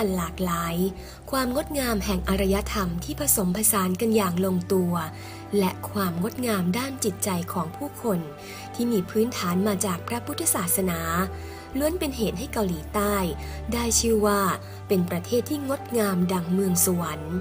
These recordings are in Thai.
อันหลากหลาย ความงดงามแห่งอารยธรรมที่ผสมผสานกันอย่างลงตัว และความงดงามด้านจิตใจของผู้คน ที่มีพื้นฐานมาจากพระพุทธศาสนา ล้วนเป็นเหตุให้เกาหลีใต้ ได้ชื่อว่าเป็นประเทศที่งดงามดังเมืองสวรรค์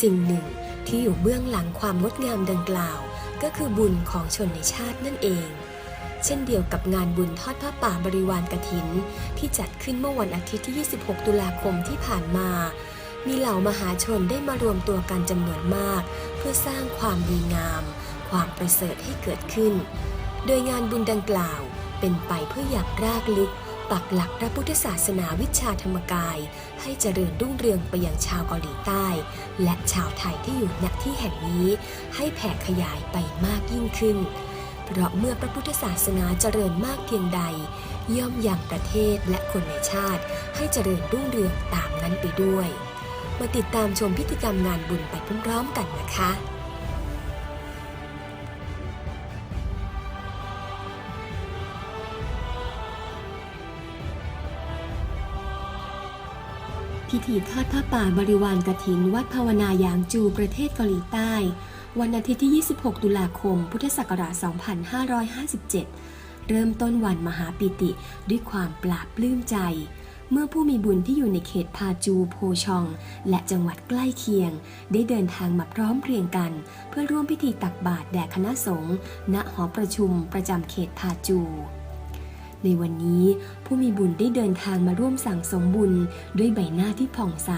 สิ่งหนึ่งที่อยู่เบื้องหลังความงดงามดังกล่าว ก็คือบุญของชนในชาตินั่นเอง เช่นเดียวกับงานบุญทอดผ้าป่าบริวารกรถิน ที่จัดขึ้นเมื่อวันอาทิตย์ที่ 26 ตุลาคมที่ผ่านมา มีเหล่ามหาชนได้มารวมตัวกันจำนวนมาก เพื่อสร้างความดีงาม ความประเสริฐให้เกิดขึ้น โดยงานบุญดังกล่าว เป็นไปเพื่ออยากรากลึก ปักหลักพระพุทธศาสนาวิชาธรรมกาย ให้เจริญรุ่งเรืองไปยังชาวเกาหลีใต้ และชาวไทยที่อยู่ณที่แห่งนี้ให้แผ่ขยายไปมากยิ่งขึ้น เพราะเมื่อพระพุทธศาสนาเจริญมากเพียงใด ย่อมยังประเทศและคนในชาติ ให้เจริญรุ่งเรืองตามนั้นไปด้วย มาติดตามชมพิธีกรรมงานบุญไปพร้อมๆกันนะคะ พิธีทอดผ้าป่าบริวารกฐินวัดภาวนายางจูประเทศเกาหลีใต้ วันอาทิตย์ที่ 26 ตุลาคม พุทธศักราช 2557 เริ่มต้นวันมหาปิติด้วยความปราบปลื้มใจ เมื่อผู้มีบุญที่อยู่ในเขตพาจูโพชอง และจังหวัดใกล้เคียง ได้เดินทางมาพร้อมเพรียงกัน เพื่อร่วมพิธีตักบาตรแด่คณะสงฆ์ณหอประชุมประจำเขตพาจู ในวันนี้ผู้มีบุญได้เดินทางมาร่วมสั่งสมบุญ ด้วยใบหน้าที่ผ่องใส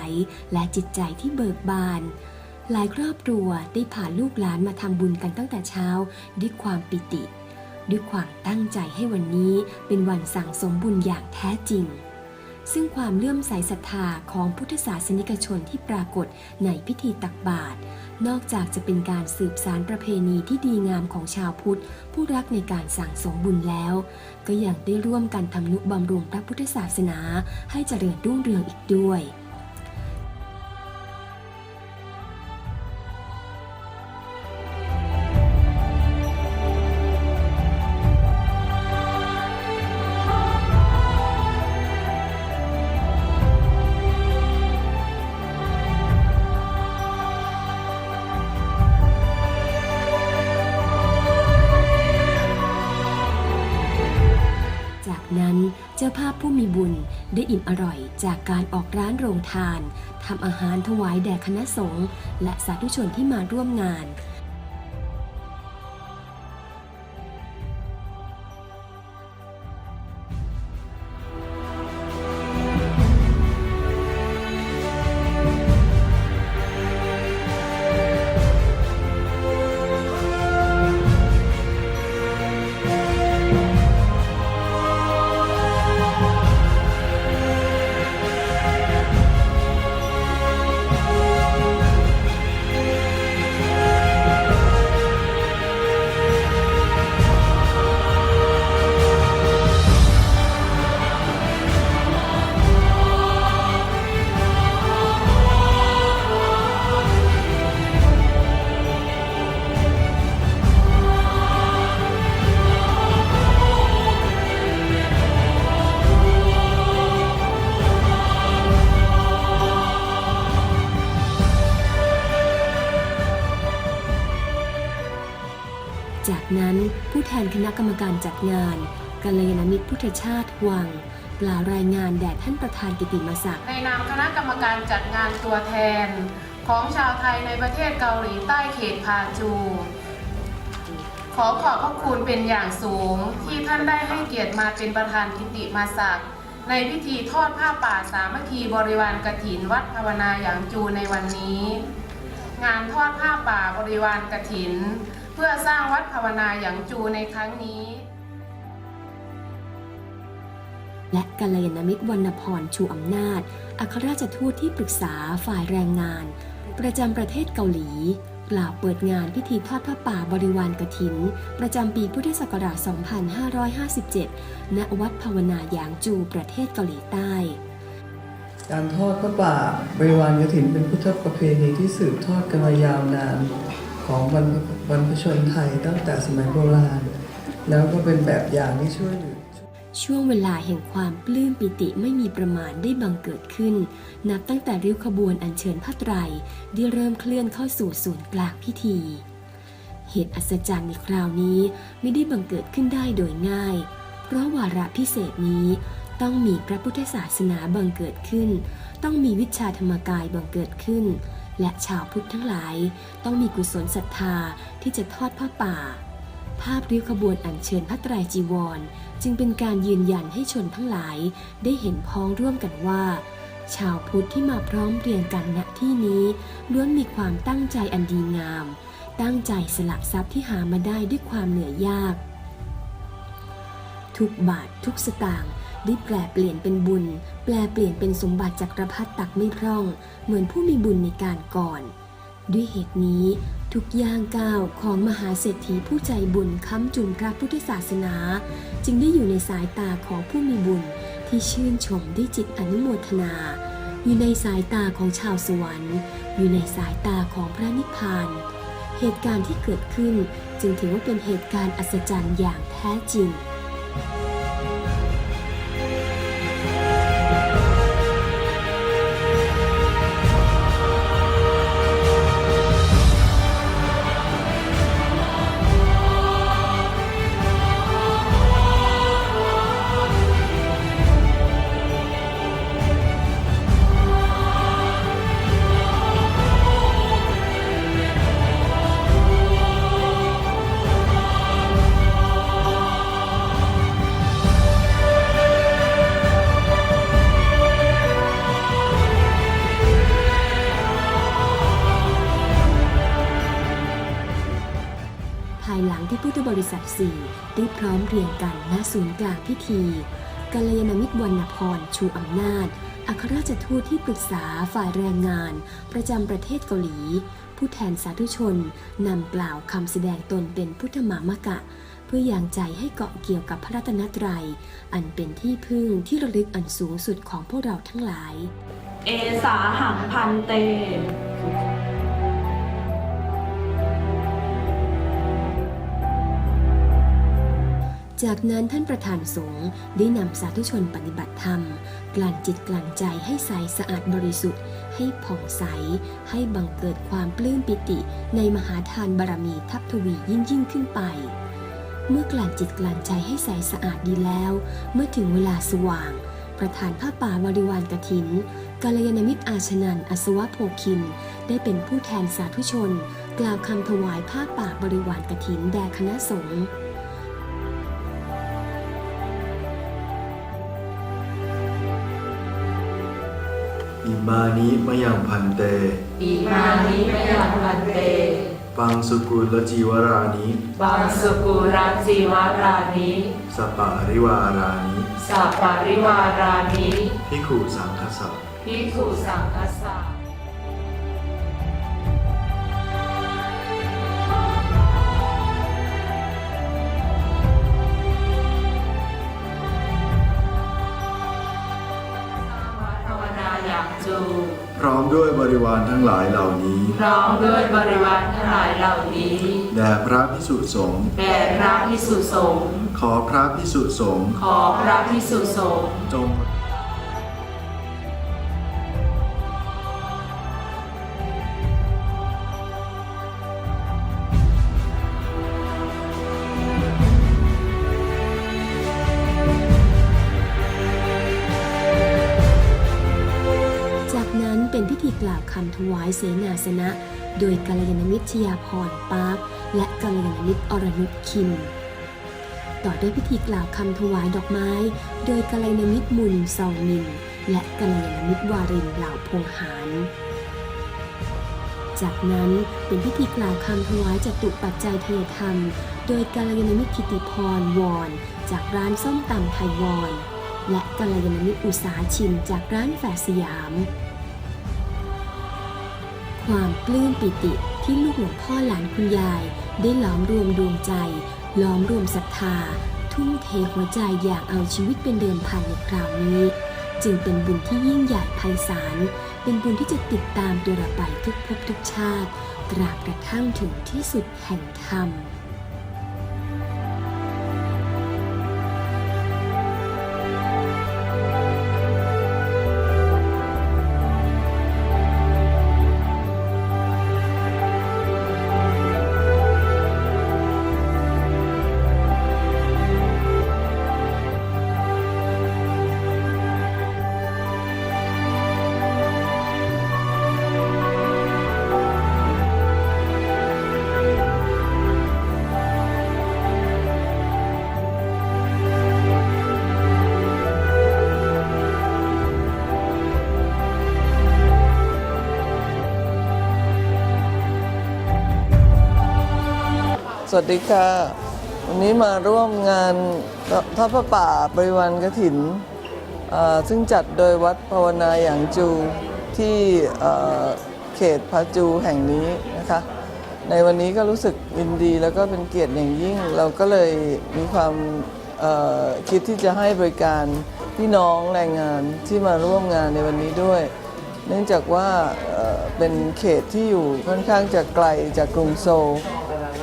และจิตใจที่เบิกบาน หลายครอบครัวได้พาลูกหลานมาทำบุญกันตั้งแต่เช้า ด้วยความปิติ ด้วยความตั้งใจให้วันนี้เป็นวันสั่งสมบุญอย่างแท้จริง ซึ่งความเลื่อมใสศรัทธาของพุทธศาสนิกชนที่ปรากฏในพิธีตักบาตรนอกจากจะเป็นการสืบสารประเพณีที่ดีงามของชาวพุทธ ผู้รักในการสั่งสมบุญแล้ว ก็ยังได้ร่วมกันทำนุบำรุงพระพุทธศาสนาให้เจริญรุ่งเรืองอีกด้วย อิ่มอร่อย จากการออกร้านโรงทานทำอาหารถวายแด่คณะสงฆ์และสาธุชนที่มาร่วมงาน จากนั้นผู้แทนคณะกรรมการจัดงานกัลยาณมิตรพุทธชาติวังกล่าวรายงานแด่ท่านประธานกิติมศักดิ์ในนามคณะกรรมการจัดงานตัวแทน ของชาวไทยในประเทศเกาหลีใต้เขตพาจู ขอขอบพระคุณเป็นอย่างสูงที่ท่านได้ให้เกียรติมาเป็นประธานกิติมาศักดิ์ในพิธีทอดผ้าป่าสามัคคีบริวารกถินวัดภาวนาอย่างจูในวันนี้ งานทอดผ้าป่าบริวารกถิน เพื่อสร้างวัดภาวนาอย่างจูในครั้งนี้ และกัลยาณมิตรวรรณพรชูอำนาจ อัครราชทูตที่ปรึกษาฝ่ายแรงงาน ประจำประเทศเกาหลี กล่าวเปิดงานพิธีทอดผ้าป่าบริวารกถิน ประจำปีพุทธศักราช 2557 ณ วัดภาวนาหยางจูประเทศเกาหลีใต้การทอดพระป่าบริวารกฐินเป็นพุทธประเพณีที่สืบทอดกันมายาวนานของบรรพ บรรพชนไทยตั้งแต่สมัยโบราณ แล้วก็เป็นแบบอย่างที่ช่วยเหลือช่วงเวลาแห่งความปลื้มปิติไม่มีประมาณได้บังเกิดขึ้น นับตั้งแต่ริ้วขบวนอัญเชิญผ้าไตรได้เริ่มเคลื่อนเข้าสู่ศูนย์กลางพิธี เหตุอัศจรรย์ในคราวนี้ไม่ได้บังเกิดขึ้นได้โดยง่าย เพราะวาระพิเศษนี้ต้องมีพระพุทธศาสนาบังเกิดขึ้น ต้องมีวิชาธรรมกายบังเกิดขึ้น และชาวพุทธทั้งหลายต้องมีกุศลศรัทธาที่จะทอดผ้าป่า ภาพริ้วขบวนอัญเชิญพระไตรจีวร จึงเป็นการยืนยันให้ชนทั้งหลายได้เห็นพ้องร่วมกันว่า ชาวพุทธที่มาพร้อมเพรียงกันณที่นี้ล้วนมีความตั้งใจอันดีงาม ตั้งใจสละทรัพย์ที่หามาได้ด้วยความเหนื่อยยาก ทุกบาททุกสตางค์ ได้แปลเปลี่ยนเป็นบุญ แปลเปลี่ยนเป็นสมบัติจักรพรรดิตักไม่พร่อง เหมือนผู้มีบุญในการก่อน ด้วยเหตุนี้ทุกย่างก้าวของมหาเศรษฐีผู้ใจบุญค้ำจุนพระพุทธศาสนา จึงได้อยู่ในสายตาของผู้มีบุญที่ชื่นชมด้วยจิตอนุโมทนา อยู่ในสายตาของชาวสวรรค์ อยู่ในสายตาของพระนิพพาน เหตุการณ์ที่เกิดขึ้นจึงถือว่าเป็นเหตุการณ์อัศจรรย์อย่างแท้จริง รียงกันณศูนย์กลางพิธีกัลยาณมิตรวรรณพรชูอำนาจ อัครราชทูตที่ปรึกษาฝ่ายแรงงาน ประจำประเทศเกาหลี ผู้แทนสาธุชนนำกล่าวคำแสดงตนเป็นพุทธมามกะ เพื่ออย่างใจให้เกาะเกี่ยวกับพระรัตนตรัย อันเป็นที่พึ่งที่ระลึกอันสูงสุดของพวกเราทั้งหลาย เอสาหังพันเต จากนั้นท่านประธานสงฆ์ได้นำสาธุชนปฏิบัติธรรม กลั่นจิตกลั่นใจให้ใสสะอาดบริสุทธิ์ ให้ผ่องใส ให้บังเกิดความปลื้มปิติในมหาทานบารมีทับทวียิ่งยิ่งขึ้นไป เมื่อกลั่นจิตกลั่นใจให้ใสสะอาดดีแล้ว เมื่อถึงเวลาสว่าง ประธานผ้าป่าบริวารกระถินกาลยานมิตรอาชนันอัศวะโพคิน ได้เป็นผู้แทนสาธุชน กล่าวคำถวายผ้าป่าบริวารกระถินแด่คณะสงฆ์ มานิมะยังพันเต อิมานิมยังพันเต ปังสุกุลจีวรานิบางสกุรัจีวารานิสปะริวารานิสัปปาริวารานิพิกขุสังคสะภิกขุสังฆสสะ ริวารทั้งหลายเหล่านี้ พร้อมด้วยบริวารทั้งหลายเหล่านี้แด่พระพิสุสงฆ์แด่พระพิสุสงฆ์ขอพระพิสุสงฆ์ขอพระพิสุสงฆ์จง ล่าวคำถวายเสนาสนะ โดยกัลยาณมิตรชยาพรปาร์คและกัลยาณมิตรอรนุชคิม ต่อด้วยพิธีกล่าวคำถวายดอกไม้ โดยกัลยาณมิตรมุนซองมิน และกัลยาณมิตรวารินเหล่าพงหารจากนั้นเป็นพิธีกล่าวคำถวายจตุปัจจัยเทธรรม โดยกัลยาณมิตรกิติพรวอนจากร้านส้มตำไทยวอน และกัลยาณมิตรอุตสาชิมจากร้านแฝดสยาม ความปลื้มปิติที่ลูกหลวงพ่อหลานคุณยาย ได้หลอมรวมดวงใจล้อมรวมศรัทธา ทุ่มเทหัวใจอยากเอาชีวิตเป็นเดิมพันในคราวนี้ จึงเป็นบุญที่ยิ่งใหญ่ไพศาล เป็นบุญที่จะติดตามตัวเราไปทุกภพทุกชาติ ตราบกระทั่งถึงที่สุดแห่งธรรม สวัสดีค่ะ วันนี้มาร่วมงานทอดพระป่าบริวารกระถินอ่าซึ่งจัดโดยวัดภาวนาอย่างจูที่เขตพาจูแห่งนี้นะคะ ในวันนี้ก็รู้สึกยินดีแล้วก็เป็นเกียรติอย่างยิ่ง เราก็เลยมีความคิดที่จะให้บริการพี่น้องแรงงานที่มาร่วมงานในวันนี้ด้วย เนื่องจากว่าเป็นเขตที่อยู่ค่อนข้างจะไกลจากกรุงโซล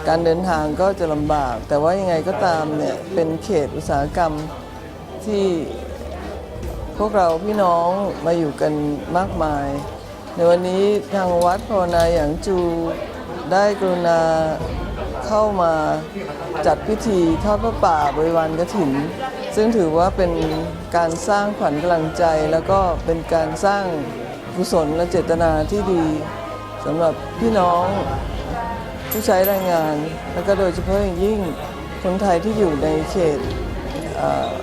การเดินทางก็จะลำบาก แต่ว่ายังไงก็ตามเนี่ยเป็นเขตอุตสาหกรรมที่พวกเราพี่น้องมาอยู่กันมากมาย ในวันนี้ทางวัดภาวนาอย่างจูได้กรุณาเข้ามาจัดพิธีทอดพระป่าบริวารกระถิน ซึ่งถือว่าเป็นการสร้างขวัญกำลังใจ แล้วก็เป็นการสร้างกุศลและเจตนาที่ดีสำหรับพี่น้อง ผู้ใช้แรงงาน แล้วก็โดยเฉพาะอย่างยิ่งคนไทยที่อยู่ในเขต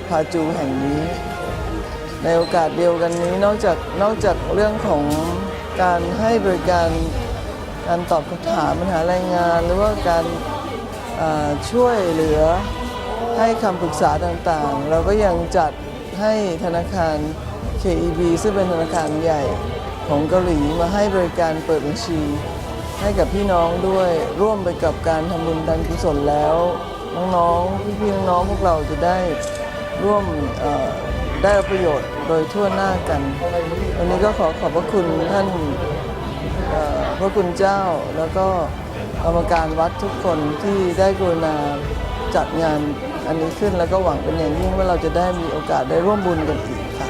พาจูแห่งนี้ ในโอกาสเดียวกันนี้นอกจากนอกจากเรื่องของการให้บริการการตอบคำถามปัญหาแรงงาน หรือว่าการช่วยเหลือให้คำปรึกษาต่างๆ เราก็ยังจัดให้ธนาคาร KEB ซึ่งเป็นธนาคารใหญ่ของเกาหลีมาให้บริการเปิดบัญชี ให้กับพี่น้องด้วยร่วมไปกับการทำบุญการกุศลแล้ว น้องๆพี่ๆน้องๆพวกเราจะได้ร่วมได้ประโยชน์โดยทั่วหน้ากันวันนี้ก็ขอขอบพระคุณท่านพระคุณเจ้าแล้วก็กรรมการวัดทุกคนที่ได้กรุณาจัดงานอันนี้ขึ้นแล้วก็หวังเป็นอย่างยิ่งว่าเราจะได้มีโอกาสได้ร่วมบุญกันอีกค่ะ